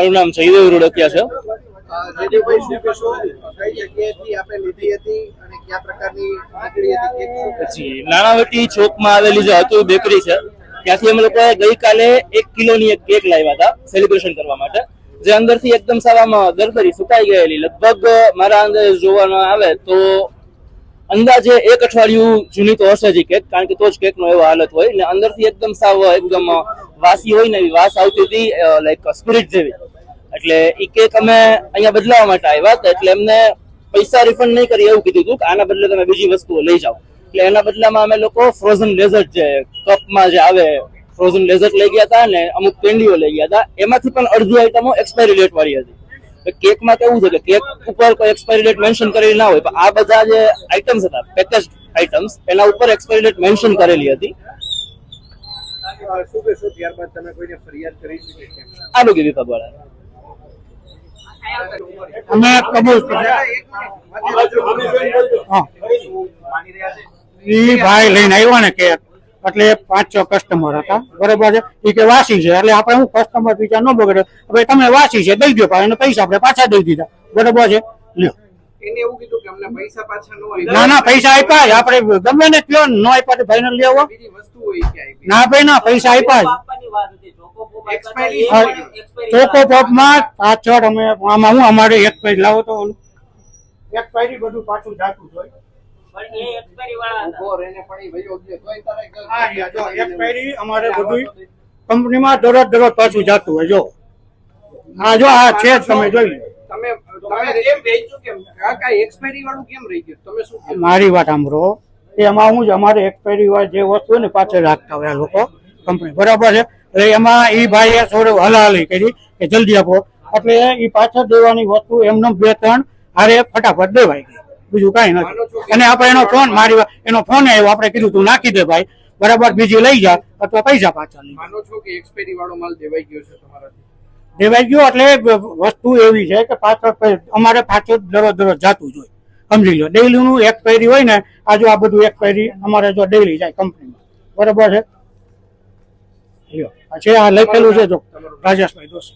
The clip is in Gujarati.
મારું નામ જયદેવ રોડકિયા છે. નાણાવટી ચોકમાં આવેલી જે હતું બેકરી છે ત્યાંથી અમે લોકોએ ગઈકાલે એક કિલોની એક કેક લાવ્યા હતા સેલિબ્રેશન કરવા માટે. જે અંદરથી એકદમ સાવામાં દરદરી સુકાઈ ગયેલી. લગભગ મારા અંદર જોવામાં આવે તો અંદાજે એક અઠવાડિયું જૂની તો હશે જ કેક, કારણ કે તો જ કેકનો એવો હાલત હોય ને અંદરથી એકદમ સાવ, એકદમ વાસી હોય ને એવી વાસ આવતી હતી લાઈક સ્પિરિટ જેવી. એટલે એ કેક અમે અહીંયા બદલાવા માટે આવ્યા હતા, એટલે એમને પૈસા રિફંડ નહીં કરી એવું કીધું હતું કે આના બદલે તમે બીજી વસ્તુઓ લઈ જાઓ. એટલે એના બદલામાં અમે લોકો ફ્રોઝન ડેઝર્ટ જે કપમાં જે આવે ફ્રોઝન ડેઝર્ટ લઈ ગયા હતા અને અમુક કેન્ડીઓ લઈ ગયા હતા. એમાંથી પણ અડધી આઈટમો એક્સપાયરી ડેટ વાળી હતી. કેકમાં કેવું છે કે કેક ઉપર કોઈ એક્સપાયરી ડેટ મેન્શન કરેલી ના હોય, પણ આ બધા જે આઇટમ્સ હતા પેકેજ આઇટમ્સ એના ઉપર એક્સપાયરી ડેટ મેન્શન કરેલી હતી. આનું કહેશો ત્યારબાદ તમે વાળા કબૂલ ઈ ભાઈ લઈને આવ્યો ને કેક. એટલે પાંચ છ કસ્ટમર હતા. બરોબર છે? એ કે વાસી છે. એટલે આપણે હું કસ્ટમર બીજા ન બગડે હવે તમે વાસી છે દઈ દો પાછા પૈસા આપણે પાછા દઈ દીધા. બરોબર છે? લ્યો. એને એવું કીધું કે અમને પૈસા પાછા ન હોય ના ના પૈસા આપ્યા જ. આપણે ગમે ને કયો ન આપ્યા તો ભાઈને લેવો બીજી વસ્તુ હોય કે આપી ના ભાઈ ના પૈસા આપ્યા જ. એક્સપાયરી હા, ચોકો પોપમાં પાછળ અમે આમાં હું અમારે એક પેજ લાવો તો એક પેજ બધું પાછું જાતું જ હોય ઊભો રહીને પણ ઈ ભાઈઓ જે તોય તારે કે- હા યા જો એક પેરી અમારે બધું કંપનીમાં દરરોજ દરરોજ પાછું જાતું હોય જો. હા જો આ છે તમે જોઈ લો તમે તમે કેમ વેચ્યું કેમ? આ કાંઈ એક્સપાયરી વાળું કેમ રહી ગયું? તમે શું કીધું? મારી વાત સાંભળો. એમાં હું જ અમારે એક્સપાયરી હોય જે વસ્તુ હોય ને પાછળ રાખતા હોય આ લોકો કંપની. બરાબર છે? એટલે એમાં એ ભાઈએ થોડું હલાહલી કરી કે જલ્દી આપો. એટલે એ પાછળ દેવાની વસ્તુ એમને બે ત્રણ હારે ફટાફટ દેવાય ગઈ. બીજું કઈ નથી. અને આપણે એનો ફોન મારી એનો ફોન આવ્યો. આપણે કીધું તું નાખી દે ભાઈ. બરાબર બીજી લઈ જા અથવા પૈસા પાછા લઈ જા. માનો છો કે એક્સપાયરી વાળો માલ દેવાઈ ગયો છે તમારાથી? દેવાઈ ગયો એટલે વસ્તુ એવી છે કે પાછળ અમારે પાછળ દરરોજ દરરોજ જાતું જ હોય. સમજી લો ડેઈલી નું એક્સપાયરી હોય ને આ જો આ બધું એક્સપાયરી અમારે જો ડેઈલી જાય કંપનીમાં બરોબર છે? આ છે આ લખેલું છે જો. રાજેશભાઈ દોસ્ત